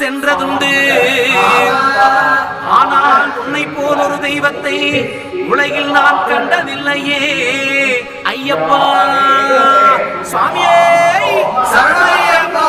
சென்றதுண்டு. ஆனால் உன்னை போல் ஒரு தெய்வத்தை உலகில் நான் கண்டதில்லையே. ஐயப்பா சுவாமியே சரணையப்பா.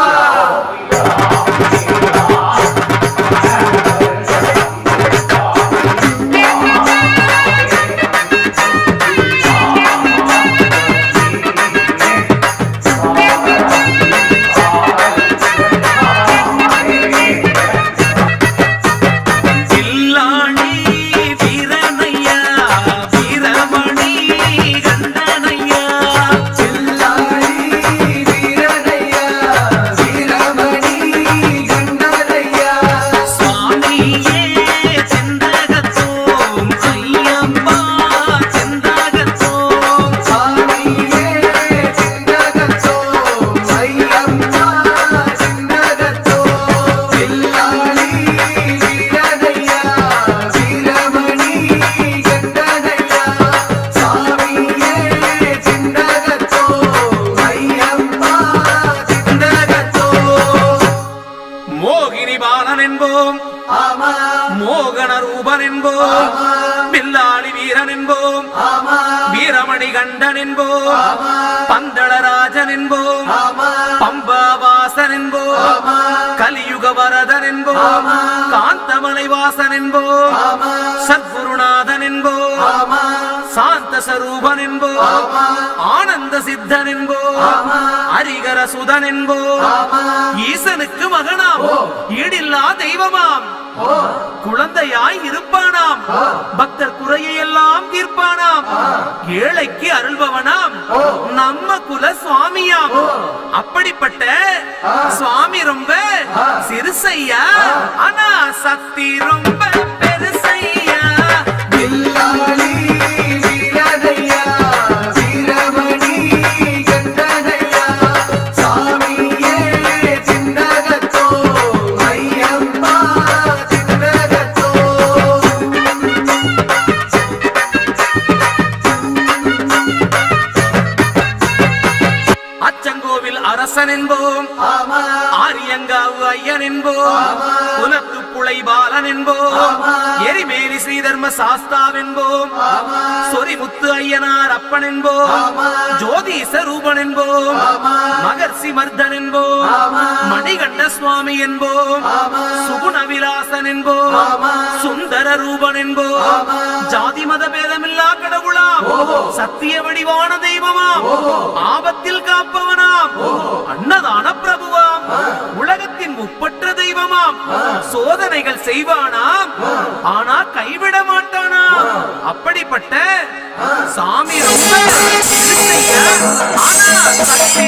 என்போம். மோகன ரூபன் என்போம். பில்லாளி வீரன் என்போம். வீரமணி கண்டன் என்போம். பந்தளராஜன் என்போம். பம்பாவாசன் என்போம். கலியுக வரதன் என்போம். காந்தமலை வாசன் என்போம். சத்குருநாதன் என்போம். சாந்த சரூபன் என்போம் ஆனந்த சித்தன் என்போம் அரிகர சுதன் ஈசனுக்கு மகனாம் ஈடில்லா தெய்வமாம் குழந்தையாய் இருப்பானாம் பக்தர் குறையை எல்லாம் தீர்ப்பானாம் ஏழைக்கு அருள்பவனாம் நம்ம குல சுவாமியாம். அப்படிப்பட்ட சுவாமி ரொம்ப சிறுசையா ஆனா சக்தி ரொம்ப குலத்து புலை பாலன் என்போம் எரிமேலி ஸ்ரீதர்ம சாஸ்தாவென்போம் சொரிமுத்து ஐயனார் அப்பன் என்போம். ஜோதிச ரூபன் என்போம். மகர்ஷி மர்தன் என்போம். மணிகண்ட சுவாமி என்போம். சுகுண விலாசன் என்போம். சுந்தர ரூபன் என்போம். ஜாதி மத பேதமில்லா கடவுளாம். சத்திய வடிவான தெய்வமாம். ஆபத்தில் காப்பவனாம். அன்னதான பிரபுவாம். உலகத்தின் முப்பற்ற தெய்வமாம். சோதனைகள் செய்வானாம். ஆனா கைவிட மாட்டானாம். அப்படிப்பட்ட சாமி ரொம்ப ஆனா சக்தி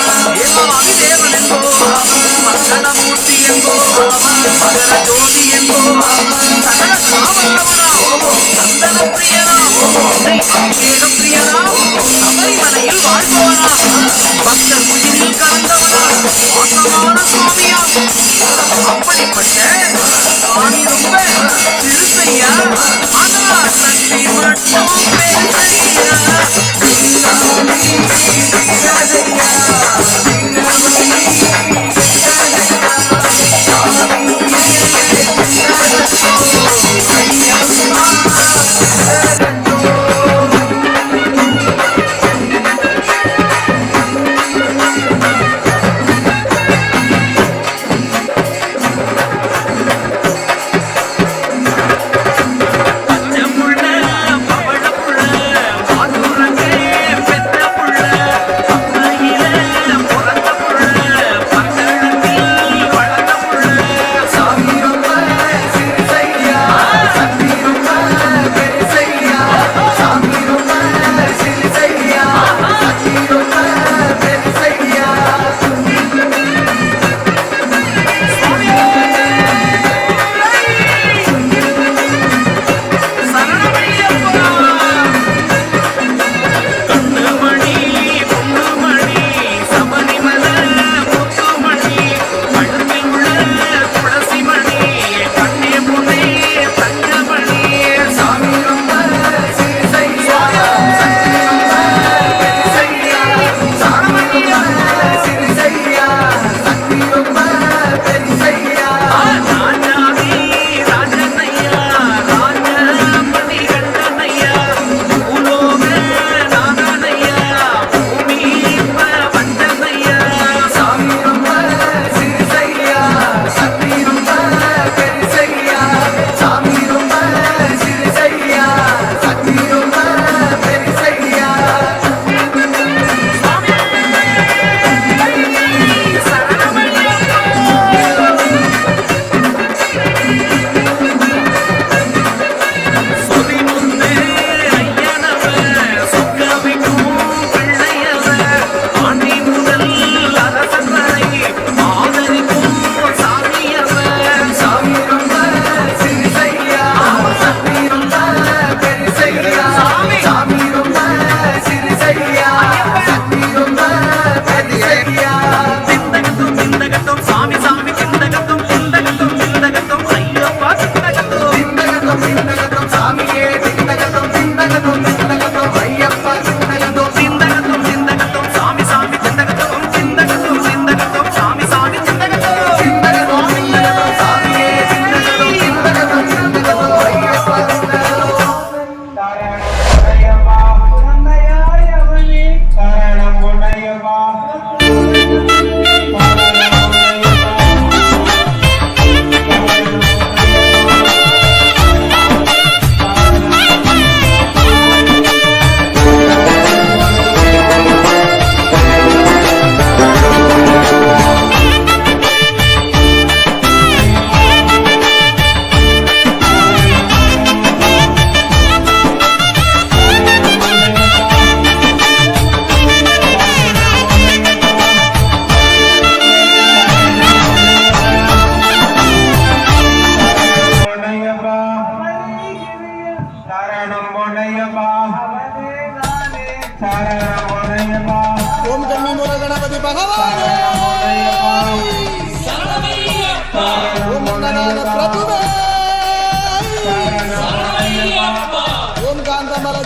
மங்களமூர்த்தி மகர ஜோதி சகல சந்தன பிரியனாம், அபிஷேக பிரியனாம், சபரிமலையில்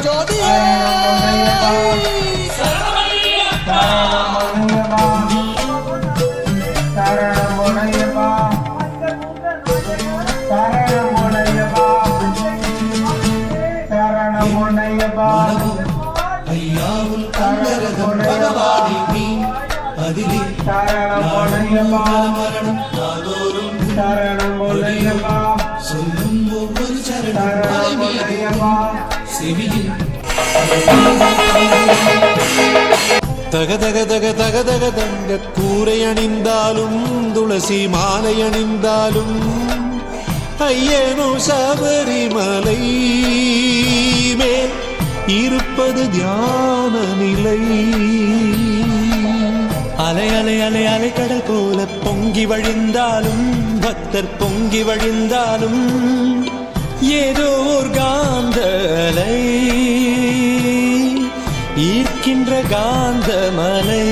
ஜோதி! ஐயாவுல் கண்டரகம் பகவானே நீ அதிலே மரணம் நாதோறும் சொல்லும் ஒவ்வொரு சரணம் செவியில் தக தக தக தங்க கூரை அணிந்தாலும் துளசி மாலை அணிந்தாலும் ஐயனோ சபரிமலை மேல் இருப்பது தியான நிலை. அலை அலை அலை அலை கடல் போல பொங்கி வழிந்தாலும் பக்தர் பொங்கி வழிந்தாலும் ஏதோ ஈர்க்கின்ற காந்த மலை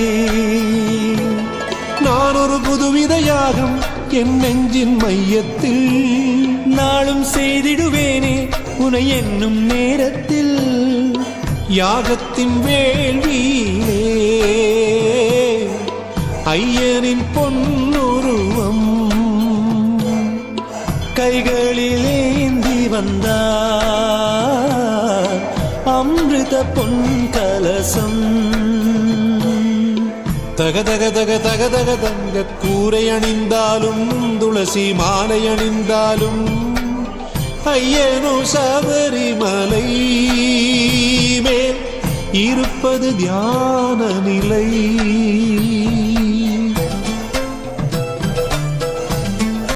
நான் ஒரு புதுவித யாகம் என் நெஞ்சின் மையத்தில். நாளும் செய்திடுவேனே உனை என்னும் நேரத்தில். யாகத்தின் வேள்வியிலே ஐயனின் பொன்னுருவம். கைகளில் ஏந்தி வந்தார். அமிர்த பொன் கலசம். தக தக தக தக தக தங்க கூரை அணிந்தாலும் துளசி மாலை அணிந்தாலும் ஐயனோ சபரிமலை மேல் இருப்பது தியான நிலை.